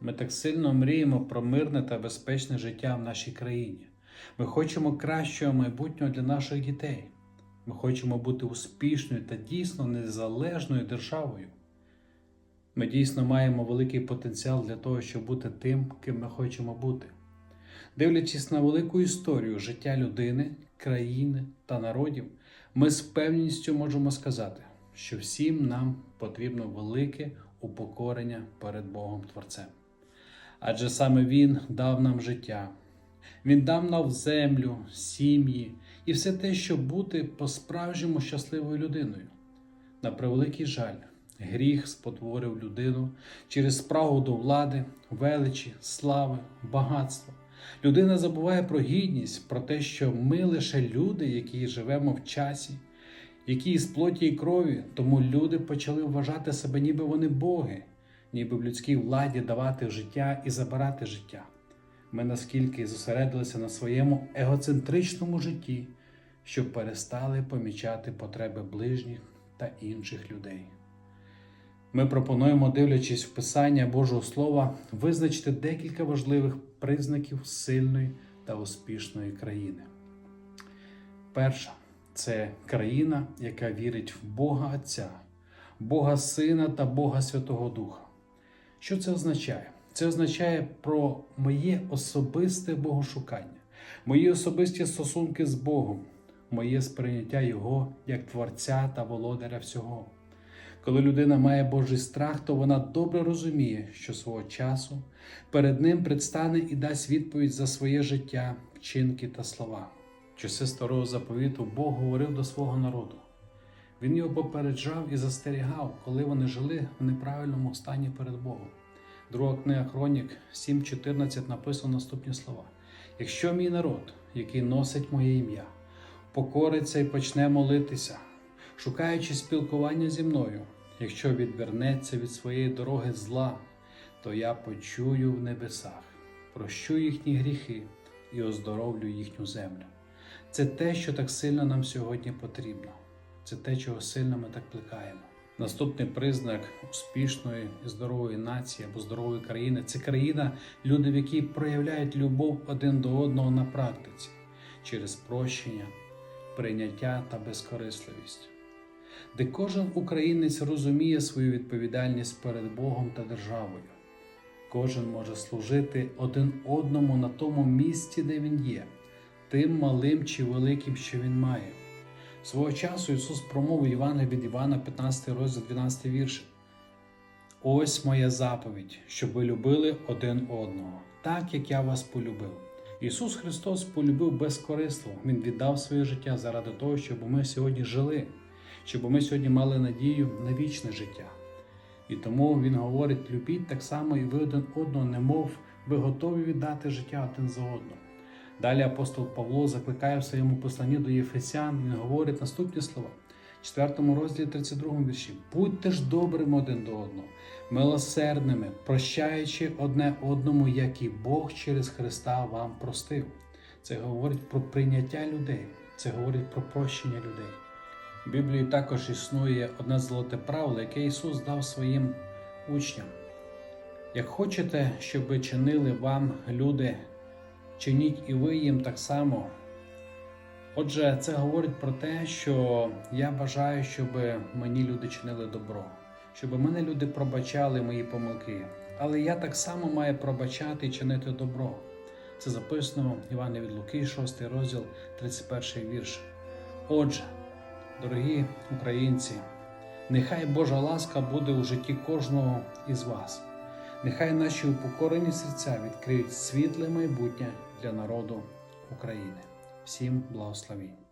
Ми так сильно мріємо про мирне та безпечне життя в нашій країні. Ми хочемо кращого майбутнього для наших дітей. Ми хочемо бути успішною та дійсно незалежною державою. Ми дійсно маємо великий потенціал для того, щоб бути тим, ким ми хочемо бути. Дивлячись на велику історію життя людини, країни та народів, ми з певністю можемо сказати, що всім нам потрібно велике упокорення перед Богом Творцем. Адже саме Він дав нам життя, Він дав нам землю, сім'ї і все те, щоб бути по-справжньому щасливою людиною. На превеликий жаль, гріх спотворив людину через спрагу до влади, величі, слави, багатства. Людина забуває про гідність, про те, що ми лише люди, які живемо в часі, які із плоті і крові, тому люди почали вважати себе, ніби вони боги, ніби в людській владі давати життя і забирати життя. Ми наскільки зосередилися на своєму егоцентричному житті, що перестали помічати потреби ближніх та інших людей. Ми пропонуємо, дивлячись в Писання Божого Слова, визначити декілька важливих признаків сильної та успішної країни. Перша це країна, яка вірить в Бога Отця, Бога Сина та Бога Святого Духа. Що це означає? Це означає про моє особисте богошукання, мої особисті стосунки з Богом, моє сприйняття Його як Творця та володаря всього. Коли людина має Божий страх, то вона добре розуміє, що свого часу перед ним предстане і дасть відповідь за своє життя, вчинки та слова. Часи старого заповіту Бог говорив до свого народу. Він його попереджав і застерігав, коли вони жили в неправильному стані перед Богом. Друга книга Хронік 7.14 написано наступні слова: Якщо мій народ, який носить моє ім'я, покориться і почне молитися, шукаючи спілкування зі мною, якщо відвернеться від своєї дороги зла, то я почую в небесах, прощу їхні гріхи і оздоровлю їхню землю. Це те, що так сильно нам сьогодні потрібно. Це те, чого сильно ми так плекаємо. Наступний признак успішної і здорової нації або здорової країни це країна, люди, в якій проявляють любов один до одного на практиці через прощення, прийняття та безкорисливість, де кожен українець розуміє свою відповідальність перед Богом та державою. Кожен може служити один одному на тому місці, де він є, тим малим чи великим, що він має. Свого часу Ісус промовив Івана від Івана, 15 розділ, 12 вірш. Ось моя заповідь, щоб ви любили один одного, так як я вас полюбив. Ісус Христос полюбив безкорисливо. Він віддав своє життя заради того, щоб ми сьогодні жили, щоб ми сьогодні мали надію на вічне життя. І тому Він говорить: любіть так само і ви один одного, немов ви готові віддати життя один за одного. Далі апостол Павло закликає в своєму посланні до Єфесян, він говорить наступні слова. В 4 розділі 32 вірші: Будьте ж добрими один до одного, милосердними, прощаючи одне одному, як і Бог через Христа вам простив. Це говорить про прийняття людей, це говорить про прощення людей. В Біблії також існує одне золоте правило, яке Ісус дав своїм учням. Як хочете, щоб чинили вам люди, чиніть і ви їм так само. Отже, це говорить про те, що я бажаю, щоб мені люди чинили добро, щоб мене люди пробачали мої помилки. Але я так само маю пробачати і чинити добро. Це записано в Івана від Луки, 6 розділ, 31 вірш. Отже, дорогі українці, нехай Божа ласка буде у житті кожного із вас. Нехай наші упокорені серця відкриють світле майбутнє для народу України. Всім благословінь!